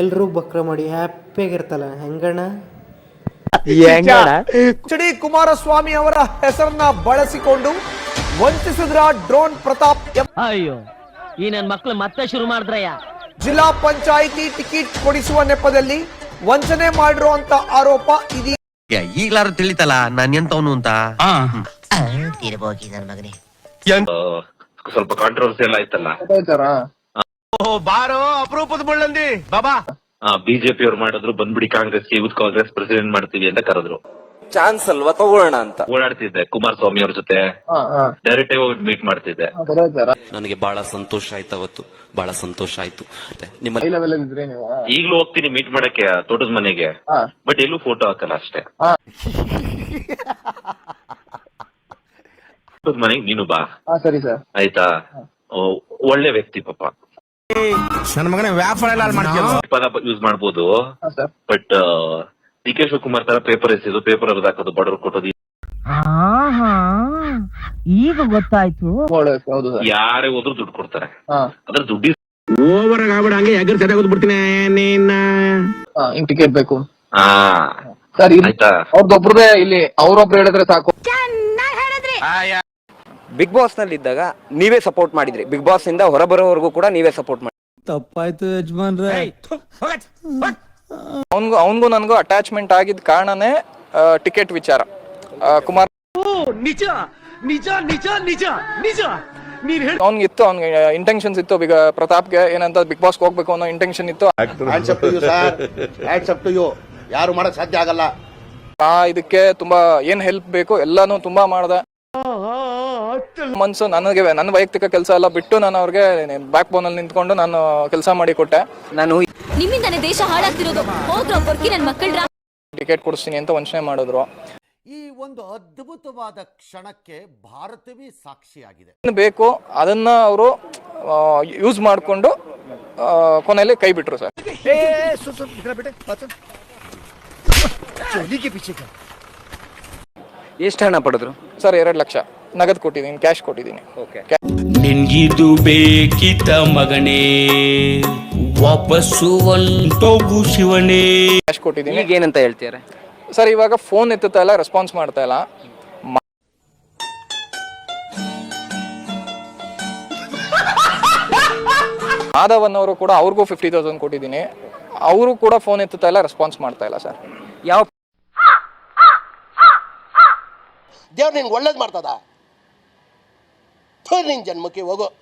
ಎಲ್ರೂ ಬಕ್ರ ಮಾಡಿ ಹ್ಯಾಪಿಯಾಗಿರ್ತಲ್ಲ ಹೆಂಗಣ್ಣ? ಎಚ್ ಡಿ ಕುಮಾರಸ್ವಾಮಿ ಅವರ ಹೆಸರನ್ನ ಬಳಸಿಕೊಂಡು ವಂಚಿಸಿದ್ರ ಡ್ರೋನ್ ಪ್ರತಾಪ್ ಎಂ ಅಯ್ಯೋ ಈ ನನ್ ಮಕ್ಳು ಮತ್ತೆ ಶುರು ಮಾಡಿದ್ರಯ್ಯ. ಜಿಲ್ಲಾ ಪಂಚಾಯಿತಿ ಟಿಕೆಟ್ ಕೊಡಿಸುವ ನೆಪದಲ್ಲಿ ವಂಚನೆ ಮಾಡಿರುವಂತ ಆರೋಪ ಇದೀಗ ಈಗ್ಲಾರು ತಿಳಿತಲ್ಲ ನಾನು ಎಂತವನು ಅಂತ? ಸ್ವಲ್ಪ ಕಾಂಟ್ರವರ್ಸಿ ಎಲ್ಲ ಆಯ್ತಲ್ಲ. ಬಾರೋ ಅಪರೂಪದ ಬಳ್ಳಂದಿ ಬಾಬಾ. ಬಿಜೆಪಿ ಅವ್ರು ಮಾಡಿದ್ರು ಬಂದ್ಬಿಡಿ ಕಾಂಗ್ರೆಸ್ ಯೂತ್ ಕಾಂಗ್ರೆಸ್ ಪ್ರೆಸಿಡೆಂಟ್ ಮಾಡ್ತೀವಿ ಅಂತ ಕರೆದ್ರು. ಚಾನ್ಸ್ ಅಲ್ವಾ? ತಗೋಣ ಅಂತ. ಓಡಾಡ್ತಿದ್ದೆ ಕುಮಾರಸ್ವಾಮಿ ಅವ್ರ ಜೊತೆ. ಡೈರೆಕ್ಟ್ ಆಗಿ ಹೋಗಿ ಮೀಟ್ ಮಾಡ್ತಿದ್ದೆ. ನನಗೆ ಬಹಳ ಸಂತೋಷ ಆಯ್ತು ಅವತ್ತು. ಬಹಳ ಸಂತೋಷ ಆಯ್ತು. ನಿಮ್ಮ ಈಗಲೂ ಹೋಗ್ತೀನಿ ಮೀಟ್ ಮಾಡಕ್ಕೆ ತೋಟದ ಮನೆಗೆ. ಬಟ್ ಎಲ್ಲೂ ಫೋಟೋ ಹಾಕಲ್ಲ ಅಷ್ಟೇ. ತೋಟದ ಮನೆಗೆ ನೀನು ಬಾ. ಸರಿ ಸರ್. ಆಯ್ತಾ? ಓ, ಒಳ್ಳೆ ವ್ಯಕ್ತಿ ಪಾಪ. ನನ್ನ ಮಗನ ವ್ಯಾಪಾರ ಎಲ್ಲ ಪದ ಯೂಸ್ ಮಾಡ್ಬೋದು. Sir but D K Shivakumar ತರ ಪೇಪರ್ ಎಸೆದು ಪೇಪರ್ ಅವ್ರದ್ದು ಹಾಕೋದು ಬಡವ್ರು ಕೊಟ್ಟೋದು ಈಗ ಗೊತ್ತಾಯ್ತು. ಒಳ್ಳೆ ಹೌದು ಸರ್ ಯಾರೇ ಹೋದ್ರು ದುಡ್ಡು ಕೊಡ್ತಾರೆ. ಅದ್ರ ದುಡ್ಡಿ ಓವರ್ ಆಗ್ಬಿಡ ಹಂಗೆ ಎಗರ್ ಆಗೋದು ಬಿಡ್ತೀನಿ ನಿನ್ನ. ಹಿಂಗ್ ಟಿಕೆಟ್ ಬೇಕು. ಹಾ. ಸರ್ ಆಯ್ತಾ? ಅವ್ರದ್ದೊಬ್ರದೇ ಇಲ್ಲಿ ಅವ್ರೊಬ್ರು ಹೇಳಿದ್ರೆ ಸಾಕು. ಬಿಗ್ ಬಾಸ್ನಲ್ಲಿ ಇದ್ದಾಗ ನೀವೇ ಸಪೋರ್ಟ್ ಮಾಡಿದ್ರಿ. ಬಿಗ್ ಬಾಸ್ ಇಂದ ಹೊರಬರೋವರೆಗೂ ಕೂಡ ನೀವೇ ಸಪೋರ್ಟ್ ಮಾಡಿ. ತಪ್ಪಾಯ್ತು ಯಜಮಾನ್ರೆ. ಅವನ್ಗೂ ಅವನ್ಗೂ ನನಗೂ ಅಟ್ಯಾಚ್ಮೆಂಟ್ ಆಗಿದ್ ಕಾರಣನೇ ಟಿಕೆಟ್ ವಿಚಾರ. ಆ, ಕುಮಾರ್ ನಿಜ ನಿಜ ನಿಜ ನಿಜ ನಿಜ. ನೀನ್ ಹೇಳ ಅವ್ನಿಗಿತ್ತು ಅವ್ನಿಗೆ ಇಂಟೆನ್ಷನ್ಸ್ ಇತ್ತು. ಬಿಗ ಪ್ರತಾಪ್ಗೆ ಏನಂತ ಬಿಗ್ ಬಾಸ್ ಹೋಗ್ಬೇಕು ಅನ್ನೋ ಇಂಟೆನ್ಷನ್ ಇತ್ತು. ಯಾರು ಮಾಡಕ್ ಸಾಧ್ಯ ಆಗಲ್ಲ. ಆ ಇದಕ್ಕೆ ತುಂಬಾ ಏನ್ ಹೆಲ್ಪ್ ಬೇಕು? ಎಲ್ಲಾನು ತುಂಬಾ ಮಾಡ್ದೆ. ಮನ್ಸು ನನಗೆ ನನ್ನ ವೈಯಕ್ತಿಕ ಕೆಲಸ ಎಲ್ಲ ಬಿಟ್ಟು ನಾನು ಅವ್ರಿಗೆ ಬ್ಯಾಕ್ ಬೋನ್ ಅಲ್ಲಿ ನಿಂತ್ಕೊಂಡು ನಾನು ಕೆಲಸ ಮಾಡಿ ಕೊಟ್ಟೆ. ನಾನು ನಿಮ್ಮಿಂದಾನೇ ದೇಶ ಹಾಳಾಗ್ತಿರೋದು. ಹೋಗ್ರೋ ಬರ್ಕಿ ನನ್ನ ಮಕ್ಕಳ ಟಿಕೆಟ್ ಕೊಡಿಸ್ತೀನಿ ಅಂತ ವಂಚನೆ ಮಾಡಿದ್ರು. ಈ ಒಂದು ಅದ್ಭುತವಾದ ಕ್ಷಣಕ್ಕೆ ಭಾರತವೇ ಸಾಕ್ಷಿಯಾಗಿದೆ. ಏನ್ ಬೇಕು ಅದನ್ನ ಅವರು ಯೂಸ್ ಮಾಡಿಕೊಂಡು ಕೊನೆಯಲ್ಲಿ ಕೈ ಬಿಟ್ರು ಸರ್. ಎಷ್ಟು ಹಣ ಪಡೆದ್ರು? ಸರ್ ಎರಡು ಲಕ್ಷ. ನಗದು ಕೊಟ್ಟಿದ್ದೀನಿ ಕ್ಯಾಶ್ ಕೊಟ್ಟಿದ್ದೀನಿ. ನಿನ್ಗಿದು ಬೇಕಿತ ಮಗನೇ ವಾಪಸ್ಸು ಒಂಟೋಗು ಶಿವನೇ. ಕ್ಯಾಶ್ ಕೊಟ್ಟಿದ್ದೀನಿ. ಈಗ ಏನಂತ ಹೇಳ್ತೀರಾ ಸರ್ ಇವಾಗ ಫೋನ್ ಎತ್ತುತ್ತಾ ಇಲ್ಲ ರೆಸ್ಪಾನ್ಸ್ ಮಾಡ್ತಾ ಇಲ್ಲ. ಮ- ಮಾಧವನ್ ಅವರು ಕೂಡ ಅವ್ರಿಗೂ ಫಿಫ್ಟಿ ತೌಸಂಡ್ ಕೊಟ್ಟಿದ್ದೀನಿ. ಅವರು ಕೂಡ ಫೋನ್ ಎತ್ತುತ್ತಾ ಇಲ್ಲ ರೆಸ್ಪಾನ್ಸ್ ಮಾಡ್ತಾ ಇಲ್ಲ ಸರ್ ಯಾವ ದೇವ್ರು ನಿನ್ಗೆ ಒಳ್ಳೇದು ಮಾಡ್ತದ? ಥು, ನಿನ್ ಜನ್ಮಕ್ಕೆ ಹೋಗು.